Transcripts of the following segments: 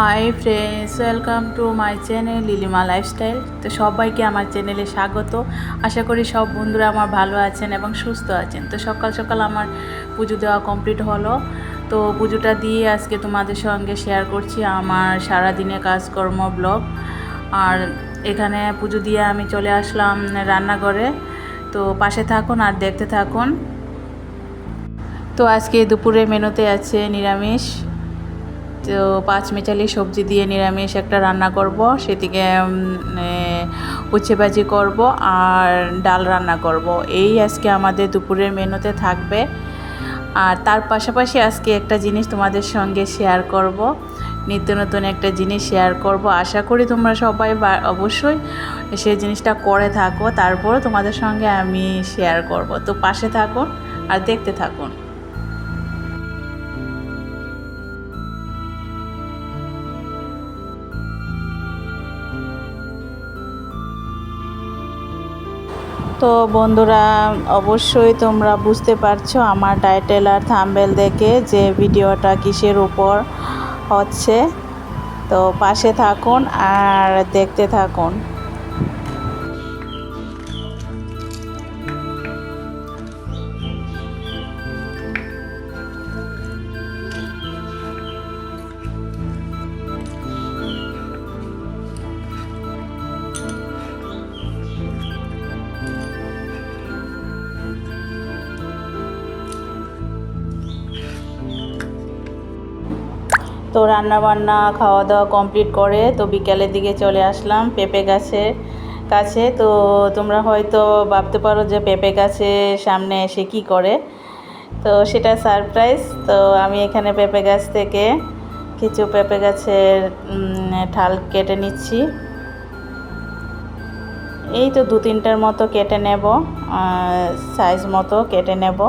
Hi friends welcome to my channel Lilima lifestyle তো সবাইকে আমার চ্যানেলে স্বাগত। আশা করি সব বন্ধুরা আমার ভালো আছেন এবং সুস্থ আছেন। তো সকাল সকাল আমার পুজো দেওয়া কমপ্লিট হলো। তো পুজোটা দিয়ে আজকে তোমাদের সঙ্গে শেয়ার করছি আমার সারাদিনে কাজকর্ম ব্লগ আর এখানে পুজো দিয়ে আমি চলে আসলাম রান্নাঘরে। তো পাশে থাকুন আর দেখতে থাকুন। তো আজকে দুপুরে মেনুতে আছে নিরামিষ। তো পাঁচ মেচালি সবজি দিয়ে নিরামিষ একটা রান্না করব সেদিকে উচ্ছে ভাজি করব আর ডাল রান্না করব। এই আজকে আমাদের দুপুরের মেনুতে থাকবে। আর তার পাশাপাশি আজকে একটা জিনিস তোমাদের সঙ্গে শেয়ার করব, নিত্য নতুন একটা জিনিস শেয়ার করব। আশা করি তোমরা সবাই অবশ্যই সেই জিনিসটা করে থাকো তারপর তোমাদের সঙ্গে আমি শেয়ার করব। তো পাশে থাকুন আর দেখতে থাকুন। তো বন্ধুরা, অবশ্যই তোমরা বুঝতে পারছ আমার টাইটেল আর থাম্বেল দেখে যে ভিডিওটা কিসের উপর হচ্ছে। তো পাশে থাকুন আর দেখতে থাকুন। তো রান্না বান্না খাওয়া দাওয়া কমপ্লিট করে, তো বিকেলের দিকে চলে আসলাম পেঁপে গাছের কাছে। তো তোমরা হয়তো ভাবতে পারো যে পেঁপে গাছের সামনে এসে কী করে। তো সেটা সারপ্রাইজ তো আমি এখানে পেঁপে গাছ থেকে কিছু পেঁপে গাছের ঠাল কেটে নিচ্ছি। এই তো দু তিনটার মতো কেটে নেব সাইজ মতো কেটে নেব।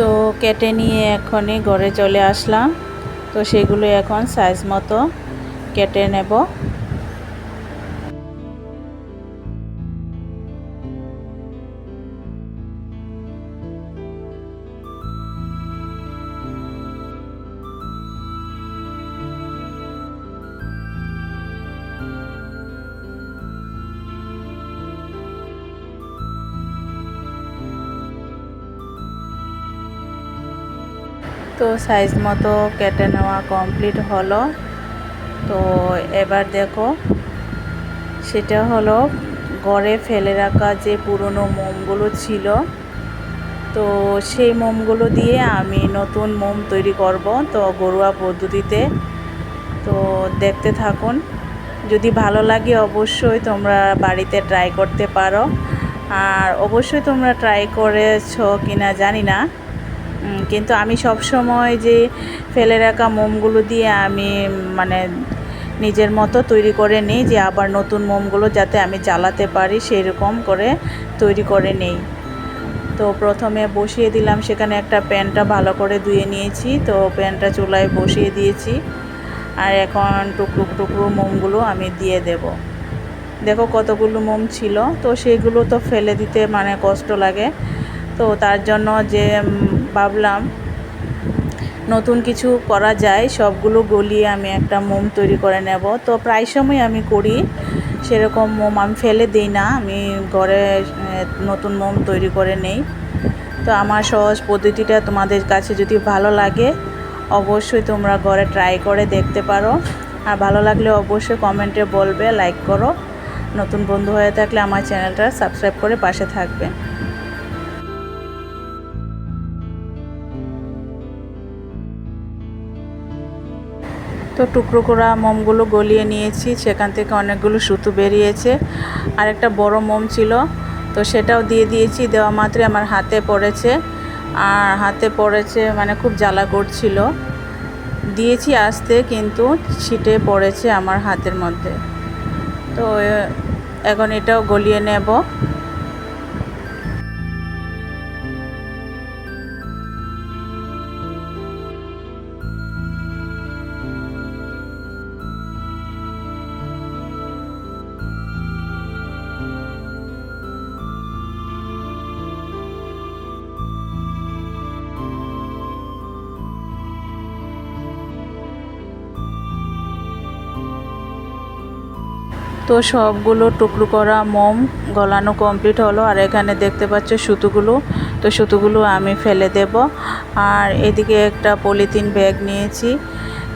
তো কেটে নিয়ে এখনই ঘরে চলে আসলাম। তো সেগুলো এখন সাইজ মতো কেটে নেব। তো সাইজ মতো কেটে নেওয়া কমপ্লিট হলো। তো এবার দেখো, সেটা হলো গড়ে ফেলে রাখা যে পুরনো মোমগুলো ছিল, তো সেই মোমগুলো দিয়ে আমি নতুন মোম তৈরি করব তো ঘরোয়া পদ্ধতিতে। তো দেখতে থাকুন, যদি ভালো লাগে অবশ্যই তোমরা বাড়িতে ট্রাই করতে পারো। আর অবশ্যই তোমরা ট্রাই করেছ কিনা জানি না। কিন্তু আমি সব সময় যে ফেলে রাখা মোমগুলো দিয়ে আমি মানে নিজের মতো তৈরি করে নিই, যে আবার নতুন মোমগুলো যাতে আমি জ্বালাতে পারি সেই রকম করে তৈরি করে নেই। তো প্রথমে বসিয়ে দিলাম, সেখানে একটা প্যানটা ভালো করে ধুয়ে নিয়েছি। তো প্যানটা চুলায় বসিয়ে দিয়েছি। আর এখন টুকরো টুকরো মোমগুলো আমি দিয়ে দেব। দেখো কতগুলো মোম ছিল। তো সেগুলো তো ফেলে দিতে মানে কষ্ট লাগে। তো তার জন্য যে ভাবলাম নতুন কিছু করা যায়, সবগুলো গলিয়ে আমি একটা মোম তৈরি করে নেব। তো প্রায় সময় আমি করি, সেরকম মোম আমি ফেলে দিই না, আমি ঘরে নতুন মোম তৈরি করে নেই। তো আমার সহজ পদ্ধতিটা তোমাদের কাছে যদি ভালো লাগে, অবশ্যই তোমরা ঘরে ট্রাই করে দেখতে পারো। আর ভালো লাগলে অবশ্যই কমেন্টে বলবে লাইক করো। নতুন বন্ধু হয়ে থাকলে আমার চ্যানেলটা সাবস্ক্রাইব করে পাশে থাকবে। তো টুকরো করা মোমগুলো গলিয়ে নিয়েছি। সেখান থেকে অনেকগুলো সুতো বেরিয়েছে। আর একটা বড় মোম ছিল, তো সেটাও দিয়ে দিয়েছি। দেওয়া মাত্রই আমার হাতে পড়েছে। আর হাতে পড়েছে মানে খুব জ্বালা করছিল। দিয়েছি আসতে, কিন্তু ছিটে পড়েছে আমার হাতের মধ্যে। তো এখন এটাও গলিয়ে নেব। তো সবগুলো টুকরো করা মোম গলানো কমপ্লিট হলো। আর এখানে দেখতে পাচ্ছ সুতোগুলো। তো সুতোগুলো আমি ফেলে দেব। আর এদিকে একটা পলিথিন ব্যাগ নিয়েছি।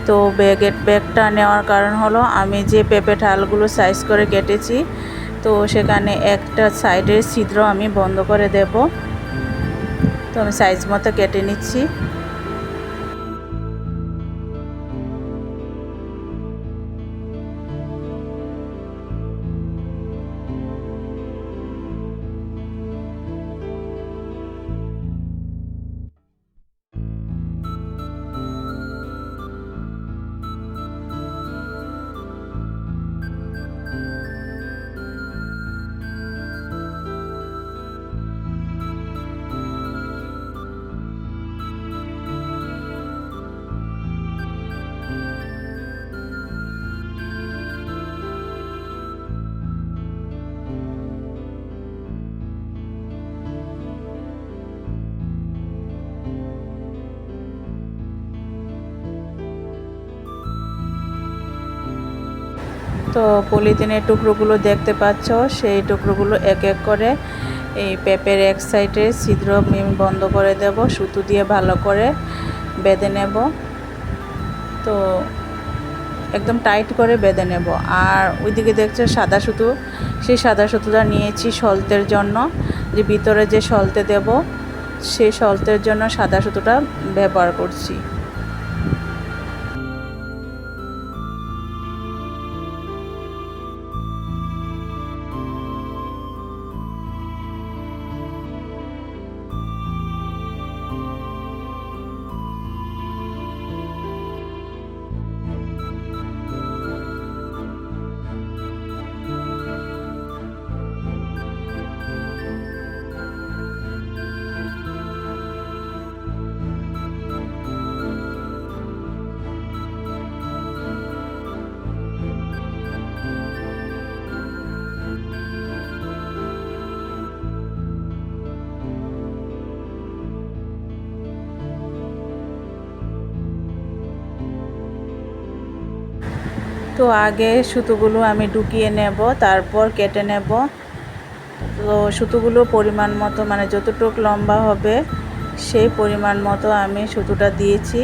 তো ব্যাগের ব্যাগটা নেওয়ার কারণ হলো আমি যে পেঁপে ঠালগুলো সাইজ করে কেটেছি, তো সেখানে একটা সাইডের ছিদ্র আমি বন্ধ করে দেব। তো আমি সাইজ মতো কেটে নিচ্ছি। তো পলিথিনের টুকরোগুলো দেখতে পাচ্ছ, সেই টুকরোগুলো এক এক করে এই পেঁপের এক সাইডে ছিদ্র বন্ধ করে দেব, সুতো দিয়ে ভালো করে বেঁধে নেব। তো একদম টাইট করে বেঁধে নেব। আর ওইদিকে দেখছ সাদা সুতো, সেই সাদা সুতোটা নিয়েছি সলতের জন্য। যে ভিতরে যে সলতে দেব সেই সলতের জন্য সাদা সুতোটা ব্যবহার করছি। তো আগে সুতোগুলো আমি ঢুকিয়ে নেব, তারপর কেটে নেব। তো সুতোগুলো পরিমাণ মতো মানে যতটুক লম্বা হবে, সেই পরিমাণ মতো আমি সুতোটা দিয়েছি।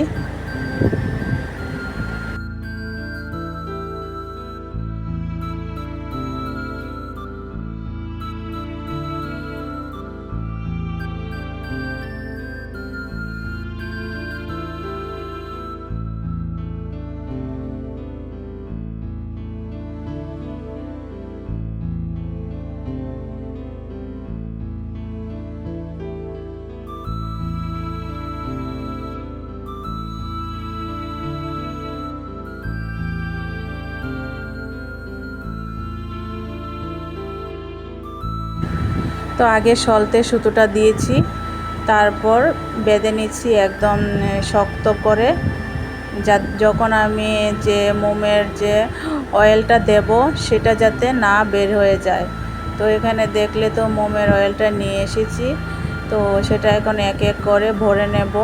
তো আগে সলতে সুতোটা দিয়েছি, তারপর বেঁধে নিচ্ছি একদম শক্ত করে। যা, যখন আমি যে মোমের যে অয়েলটা দেব, সেটা যাতে না বের হয়ে যায়। তো এখানে দেখলে তো মোমের অয়েলটা নিয়ে এসেছি, তো সেটা এখন এক এক করে ভরে নেব।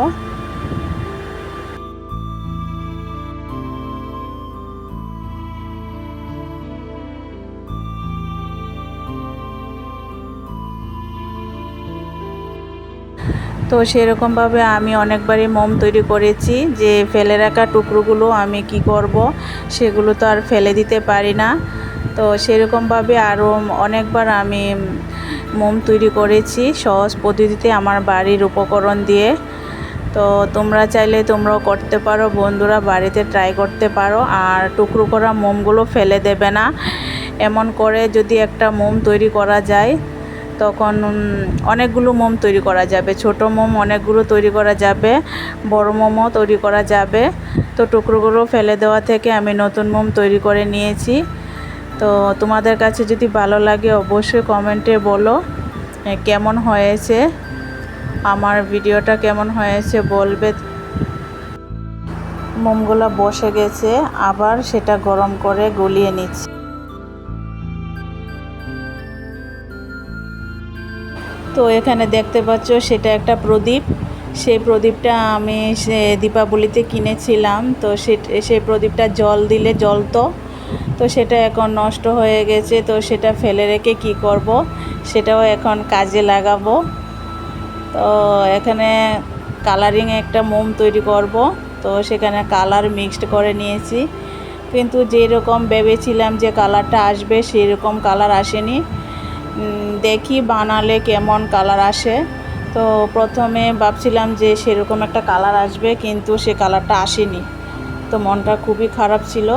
তো সেরকমভাবে আমি অনেকবারই মোম তৈরি করেছি যে ফেলে রাখা টুকরোগুলো আমি কি করব সেগুলো তো আর ফেলে দিতে পারি না। তো সেরকমভাবে আরও অনেকবার আমি মোম তৈরি করেছি সহজ পদ্ধতিতে আমার বাড়ির উপকরণ দিয়ে। তো তোমরা চাইলে তোমরাও করতে পারো, বন্ধুরা বাড়িতে ট্রাই করতে পারো। আর টুকরো করা মোমগুলো ফেলে দেবে না। এমন করে যদি একটা মোম তৈরি করা যায় তখন অনেকগুলো মোম তৈরি করা যাবে। ছোট মোম অনেকগুলো তৈরি করা যাবে, বড় মোমও তৈরি করা যাবে। তো টুকরোগুলো ফেলে দেওয়া থেকে আমি নতুন মোম তৈরি করে নিয়েছি। তো তোমাদের কাছে যদি ভালো লাগে অবশ্যই কমেন্টে বলো কেমন হয়েছে, আমার ভিডিওটা কেমন হয়েছে বলবে। মোমগুলো বসে গেছে, আবার সেটা গরম করে গলিয়ে নিচ্ছি। তো এখানে দেখতে পাচ্ছ সেটা একটা প্রদীপ। সেই প্রদীপটা আমি সে দীপাবলিতে কিনেছিলাম। তো সেই প্রদীপটা জল দিলে জ্বলতো। তো সেটা এখন নষ্ট হয়ে গেছে। তো সেটা ফেলে রেখে কি করব? সেটাও এখন কাজে লাগাবো। তো এখানে কালারিং একটা মোম তৈরি করব। তো সেখানে কালার মিক্সড করে নিয়েছি। কিন্তু যেরকম ভেবেছিলাম যে কালারটা আসবে, সেরকম কালার আসেনি। দেখি বানালে কেমন কালার আসে। তো প্রথমে ভাবছিলাম যে সেরকম একটা কালার আসবে, কিন্তু সে কালারটা আসেনি। তো মনটা খুবই খারাপ ছিল।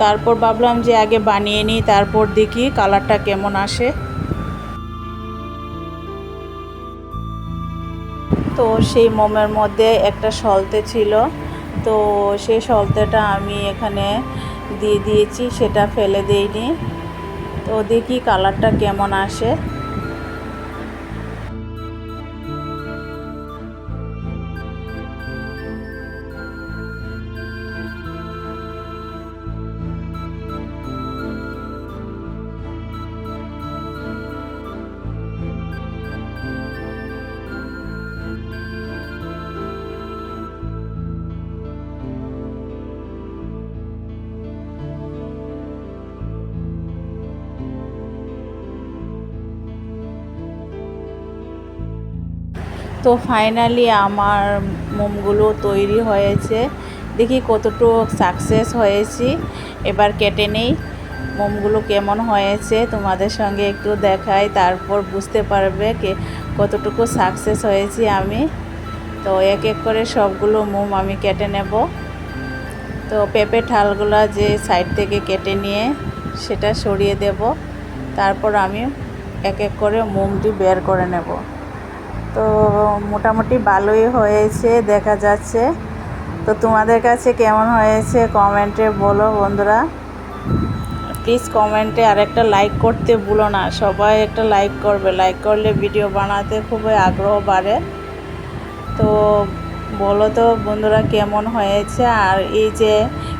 তারপর ভাবলাম যে আগে বানিয়ে নিই, তারপর দেখি কালারটা কেমন আসে। তো সেই মোমের মধ্যে একটা সলতে ছিল। তো সেই সলতেটা আমি এখানে দিয়ে দিয়েছি, সেটা ফেলে দিইনি। তো দেখি কালারটা কেমন আসে। তো ফাইনালি আমার মোমগুলো তৈরি হয়েছে। দেখি কতটুকু সাকসেস হয়েছি। এবার কেটে নেই। মোমগুলো কেমন হয়েছে তোমাদের সঙ্গে একটু দেখাই, তারপর বুঝতে পারবে কে কতটুকু সাকসেস হয়েছি আমি। তো এক এক করে সবগুলো মোম আমি কেটে নেব। তো পেঁপে ঠালগুলো যে সাইড থেকে কেটে নিয়ে সেটা সরিয়ে দেব। তারপর আমি এক এক করে মোমটি বের করে নেব। তো মোটামুটি ভালোই হয়েছে, দেখা যাচ্ছে। তো তোমাদের কাছে কেমন হয়েছে কমেন্টে বলো বন্ধুরা। প্লিজ কমেন্টে আর একটা লাইক করতে ভুলো না। সবাই একটা লাইক করবে। লাইক করলে ভিডিও বানাতে খুবই আগ্রহ বাড়ে। তো বলো তো বন্ধুরা কেমন হয়েছে? আর এই যে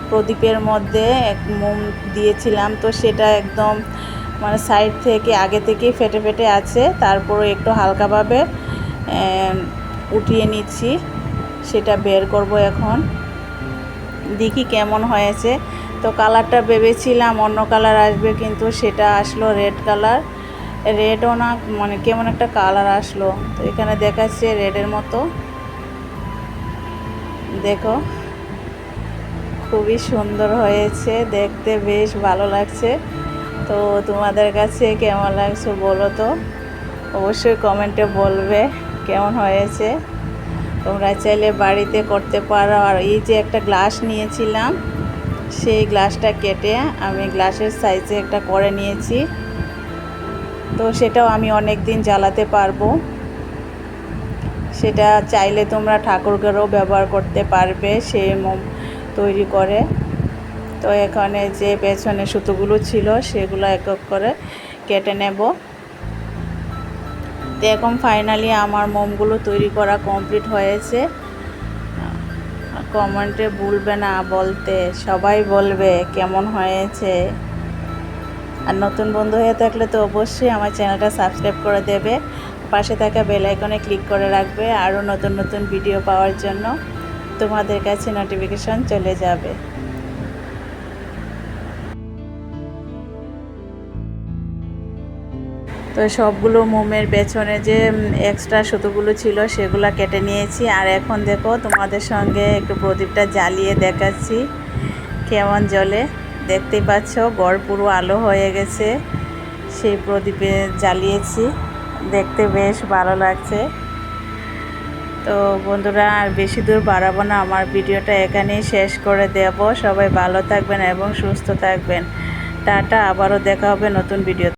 প্রদীপের মধ্যে এক মোম দিয়েছিলাম, তো সেটা একদম মানে সাইড থেকে আগে থেকেই ফেটে ফেটে আছে। তারপরে একটু হালকাভাবে উঠিয়ে নিচ্ছি। সেটা বের করব এখন। দেখি কেমন হয়েছে। তো কালারটা ভেবেছিলাম অন্য কালার আসবে, কিন্তু সেটা আসলো রেড কালার। রেডও না মানে কেমন একটা কালার আসলো। তো এখানে দেখাচ্ছে রেডের মতো। দেখো, খুবই সুন্দর হয়েছে। দেখতে বেশ ভালো লাগছে। তো তোমাদের কাছে কেমন লাগছে বলো তো? অবশ্যই কমেন্টে বলবে। কেমন হয়েছে? তোমরা চাইলে বাড়িতে করতে পারো। আর এই যে একটা গ্লাস নিয়েছিলাম, সেই গ্লাসটা কেটে আমি গ্লাসের সাইজে একটা করে নিয়েছি। তো সেটাও আমি অনেক দিন জ্বালাতে পারব। সেটা চাইলে তোমরা ঠাকুরঘরেও ব্যবহার করতে পারবে সেই মোম তৈরি করে। তো এখানে যে পেছনে সুতোগুলো ছিল, সেগুলো এক এক করে কেটে নেব। তো এখন ফাইনালি আমার মোমগুলো তৈরি করা কমপ্লিট হয়েছে। কমেন্টে ভুলবে না, বলতে সবাই বলবে কেমন হয়েছে। আর নতুন বন্ধু হয়ে থাকলে তো অবশ্যই আমার চ্যানেলটা সাবস্ক্রাইব করে দেবে। পাশে থাকা বেল আইকনে ক্লিক করে রাখবে আরও নতুন নতুন ভিডিও পাওয়ার জন্য। তোমাদের কাছে নোটিফিকেশন চলে যাবে। তো সবগুলো মোমের পেছনে যে এক্সট্রা সুতোগুলো ছিল সেগুলো কেটে নিয়েছি। আর এখন দেখো তোমাদের সঙ্গে একটু প্রদীপটা জ্বালিয়ে দেখাচ্ছি। কেমন জলে দেখতেই পাচ্ছ গড় পুরো আলো হয়ে গেছে। সেই প্রদীপে জ্বালিয়েছি। দেখতে বেশ ভালো লাগছে। তো বন্ধুরা, আর বেশি দূর বাড়াবো না। আমার ভিডিওটা এখানেই শেষ করে দেব। সবাই ভালো থাকবেন এবং সুস্থ থাকবেন। টাটা, আবারও দেখা হবে নতুন ভিডিও